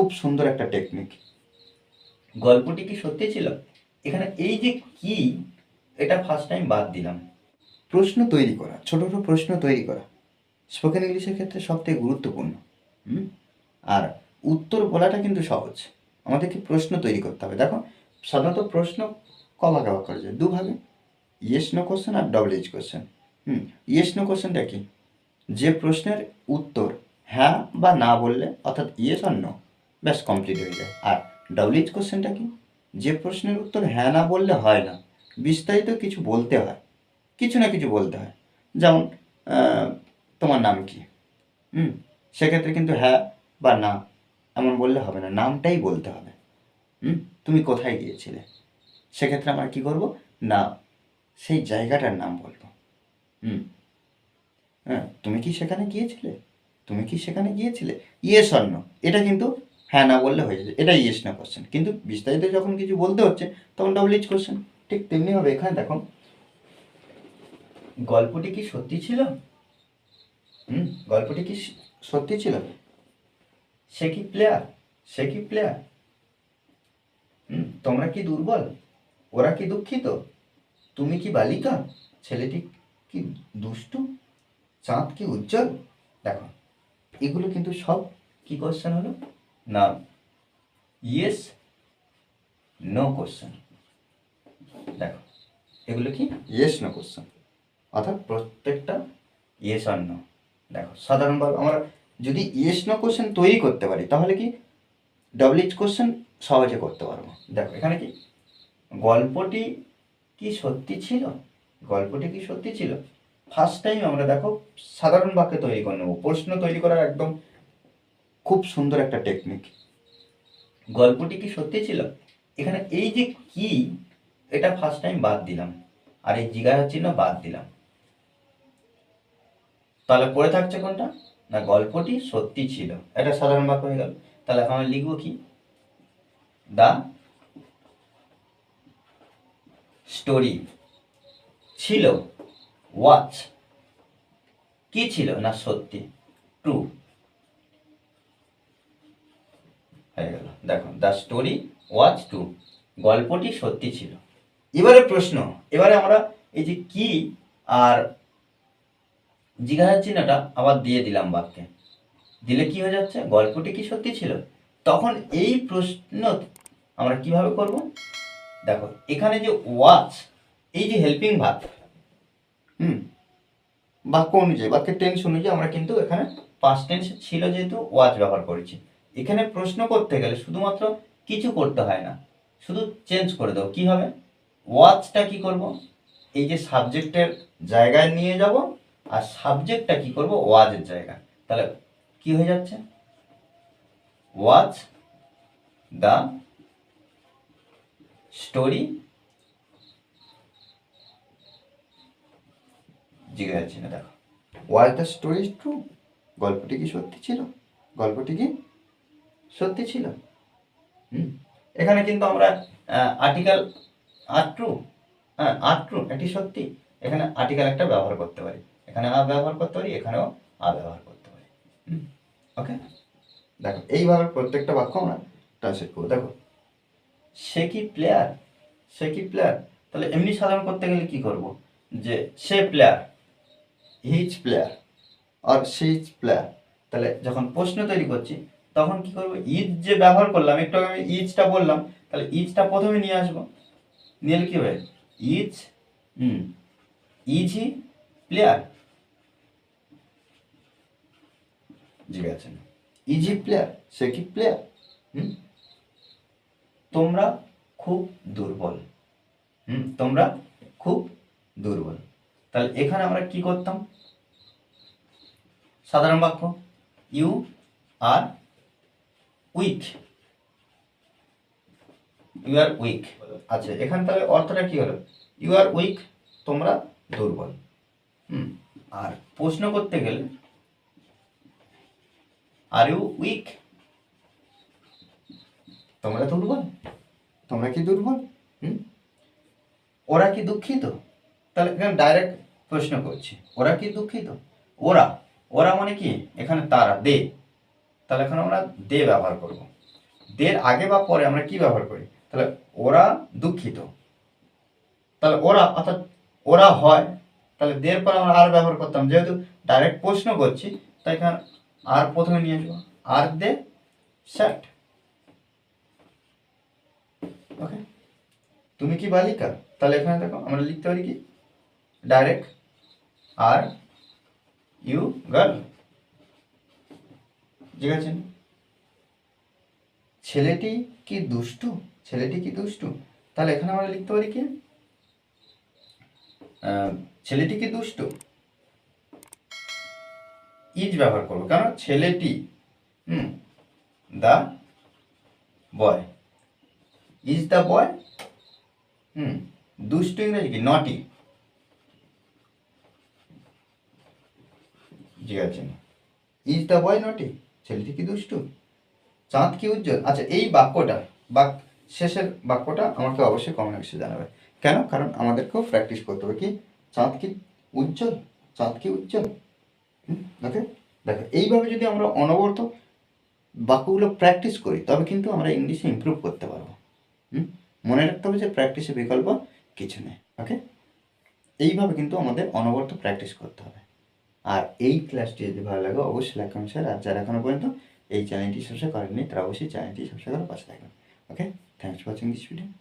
খুব সুন্দর একটা টেকনিক গল্পটি কি সত্যি ছিল? এখানে এই যে কি, এটা ফার্স্ট টাইম বাদ দিলাম। প্রশ্ন তৈরি করা, ছোট ছোট প্রশ্ন তৈরি করা স্পোকেন ইংলিশের ক্ষেত্রে সবথেকে গুরুত্বপূর্ণ? আর উত্তর বলাটা কিন্তু সহজ। আমাদেরকে প্রশ্ন তৈরি করতে হবে। দেখো, সাধারণত প্রশ্ন ক ভাগে করা যায়। দুভাগে ইয়েস নো কোশ্চেন আর double H question hmm? Yes no কোশ্চেনটা কি? যে প্রশ্নের উত্তর হ্যাঁ বা না বললে, অর্থাৎ ইয়েস আর নো ব্যাস কমপ্লিট হয়ে যায়। আর ডবল এইচ কোশ্চেনটা কি? যে প্রশ্নের উত্তর হ্যাঁ না বললে হয় না, বিস্তারিত কিছু বলতে হয়, কিছু না কিছু বলতে হয়। যেমন তোমার নাম কি? হুম, সেক্ষেত্রে কিন্তু হ্যাঁ বা না এমন বললে হবে না, নামটাই বলতে হবে। হুম, তুমি কোথায় গিয়েছিলে? সেক্ষেত্রে আমরা কি করব? না, সেই জায়গাটার নাম বলব। হুম হ্যাঁ তুমি কি সেখানে গিয়েছিলে? তুমি কি সেখানে গিয়েছিলে? ইয়ে স্বর্ণ, এটা কিন্তু হ্যাঁ না বললে হয়ে যাবে। এটা ইয়েস না কোশ্চেন কিন্তু বিস্তারিত যখন কিছু বলতে হচ্ছে, তখন ডবল এইচ কোশ্চেন ঠিক তেমনি হবে। এখানে দেখো, গল্পটি কি সত্যি ছিল? হুম, গল্পটি কি সত্যি ছিল? সে কি প্লেয়ার সে কি প্লেয়ার হুম, তোমরা কি দুর্বল? ওরা কি দুঃখিত? তুমি কি বালিকা? ছেলেটি কি দুষ্টু? চাঁদ কি উজ্জ্বল? দেখো, এগুলো কিন্তু সব কি কোশ্চেন হলো? না ইয়েস নো কোশ্চেন দেখো এগুলো কি? ইয়েস নো কোশ্চেন অর্থাৎ প্রত্যেকটা ইয়েস আর নো দেখো সাধারণভাবে আমরা যদি ইয়েস নো কোশ্চেন তৈরি করতে পারি তাহলে কি? ডবল এইচ কোশ্চেন সহজে করতে পারব। দেখো এখানে কি? গল্পটি কি সত্যি ছিল? গল্পটি কি সত্যি ছিল? ফার্স্ট টাইম আমরা দেখো সাধারণ বাক্য তৈরি করে নেব প্রশ্ন তৈরি করার একদম খুব সুন্দর একটা টেকনিক গল্পটি কি সত্যি ছিল? এখানে এই যে কি, এটা ফার্স্ট টাইম বাদ দিলাম। আর এই জিজ্ঞাসা চিহ্ন বাদ দিলাম। তাহলে পড়ে থাকছে কোনটা? না, গল্পটি সত্যি ছিল। এটা সাধারণ বাক্য হয়ে গেল। তাহলে এখন লিখব কি? দা স্টোরি ছিল। ওয়াচ কি ছিল? না, সত্যি। ট্রু। হয়ে গেল। দেখো দ্য স্টোরি ওয়াচ ট্রু গল্পটি সত্যি ছিল। এবারে প্রশ্ন, এবারে আমরা এই যে কি আর জিজ্ঞাসা চিহ্নটা আবার দিয়ে দিলাম বাক্যে। দিলে কি হয়ে যাচ্ছে? গল্পটি কি সত্যি ছিল? তখন এই প্রশ্ন আমরা কীভাবে করব? দেখো, এখানে যে ওয়াচ এই যে হেল্পিং ভাব হুম, বাক্য অনুযায়ী, বাক্যের টেন্স অনুযায়ী আমরা কিন্তু এখানে পাস্ট টেন্স ছিল যেহেতু ওয়াচ ব্যবহার করেছি। এখানে প্রশ্ন করতে গেলে শুধুমাত্র কিছু করতে হয় না, শুধু চেঞ্জ করে দেবো। কি হবে? ওয়াচটা কি করব? এই যে সাবজেক্টের জায়গায় নিয়ে যাব আর সাবজেক্টটা কি করব? ওয়াজের জায়গা। তাহলে কি হয়ে যাচ্ছে? ওয়াচ দ্য স্টোরি জিজ্ঞাসা দেখো। ওয়াজ দ্য স্টোরি ট্রু গল্পটি কি সত্যি ছিল? গল্পটি কি সত্যি ছিল? এখানে কিন্তু আমরা আর্টিকেল আর ট্রু হ্যাঁ আর ট্রু এটি সত্যি। এখানে আর্টিকেল একটা ব্যবহার করতে পারি। এখানে আ ব্যবহার করতে পারি, এখানেও আ ব্যবহার করতে পারি। ওকে দেখো, এইভাবে প্রত্যেকটা বাক্য আমরা ট্রান্সলেট করব। দেখো, সে কি প্লেয়ার সে কি প্লেয়ার তাহলে এমনি সাধারণ করতে গেলে কি করব? যে সে প্লেয়ার হিজ প্লেয়ার আর সিজ প্লেয়ার তাহলে যখন প্রশ্ন তৈরি করছি তখন কি করব? ইজ যে ব্যবহার করলাম, একটু আমি ইজটা বললাম, তাহলে ইজটা প্রথমে নিয়ে আসব। নিয়ে কি হবে? ইজ হুম ইজ প্লেয়ার জিজ্ঞাসা ইজ প্লেয়ার সে কি প্লেয়ার হুম, তোমরা খুব দুর্বল। হুম, তোমরা খুব দুর্বল। তাহলে এখানে আমরা কি করতাম? সাধারণ বাক্য। You are weak you are weak আচ্ছা এখানে তাহলে অর্থটা কি হলো? ইউ আর উইক তোমরা দুর্বল। হুম আর প্রশ্ন করতে গেলে আর ইউ উইক তোমরা দুর্বল। তোমরা কি দুর্বল? হুম ওরা কি দুঃখিত? তাহলে এখানে ডাইরেক্ট প্রশ্ন করছি ওরা কি দুঃখিত? ওরা ওরা মানে কি? এখানে তারা দে তাহলে এখন আমরা দে ব্যবহার করব। দের আগে বা পরে আমরা কি ব্যবহার করি? তাহলে ওরা দুঃখিত। তাহলে ওরা, অর্থাৎ ওরা হয়, তাহলে দের পর আমরা আর ব্যবহার করতাম। যেহেতু ডাইরেক্ট প্রশ্ন করছি, তাই এখানে আর প্রথমে নিয়ে আসব। আর দে স্যাট ওকে তুমি কি বালিকা? তাহলে এখানে দেখো, আমরা লিখতে পারি কি? ডাইরেক্ট আর ইউ গার্ল ঠিক ছেলেটি কি দুষ্টু? ছেলেটি কি দুষ্টু? তাহলে এখানে আমরা লিখতে পারি কি? ছেলেটি কি দুষ্টু? ইজ ব্যবহার করব। কারণ ছেলেটি, হুম, দা বয়। Is the boy? হুম, দুষ্টু ইংরেজি কি? নটি। ঠিক আছে ইজ দ্য বয় নটি? ছেলেটি কি দুষ্টু? চাঁদ কি উজ্জ্বল? আচ্ছা এই বাক্যটা, বাক, শেষের বাক্যটা আমাকে অবশ্যই কমেন্ট জানাবে। কেন? কারণ আমাদেরকেও প্র্যাকটিস করতে হবে। কি? চাঁদ কি উজ্জ্বল? চাঁদ কি উজ্জ্বল? ওকে দেখো এইভাবে যদি আমরা অনবরত বাক্যগুলো প্র্যাকটিস করি, তবে কিন্তু আমরা ইংলিশে ইমপ্রুভ করতে পারব? মনে রাখতে হবে যে প্র্যাকটিসের বিকল্প কিছু নেই ওকে এইভাবে কিন্তু আমাদের অনবরত প্র্যাকটিস করতে হবে। আর এই ক্লাসটি যদি ভালো লাগে, অবশ্যই লাইক কমেন্ট শেয়ার আর যারা এখনও পর্যন্ত এই চ্যানেলটি সবসময় করেননি, তারা অবশ্যই চ্যানেলটি সবসময় করে পাশে থাকবেন। Okay thanks for watching this video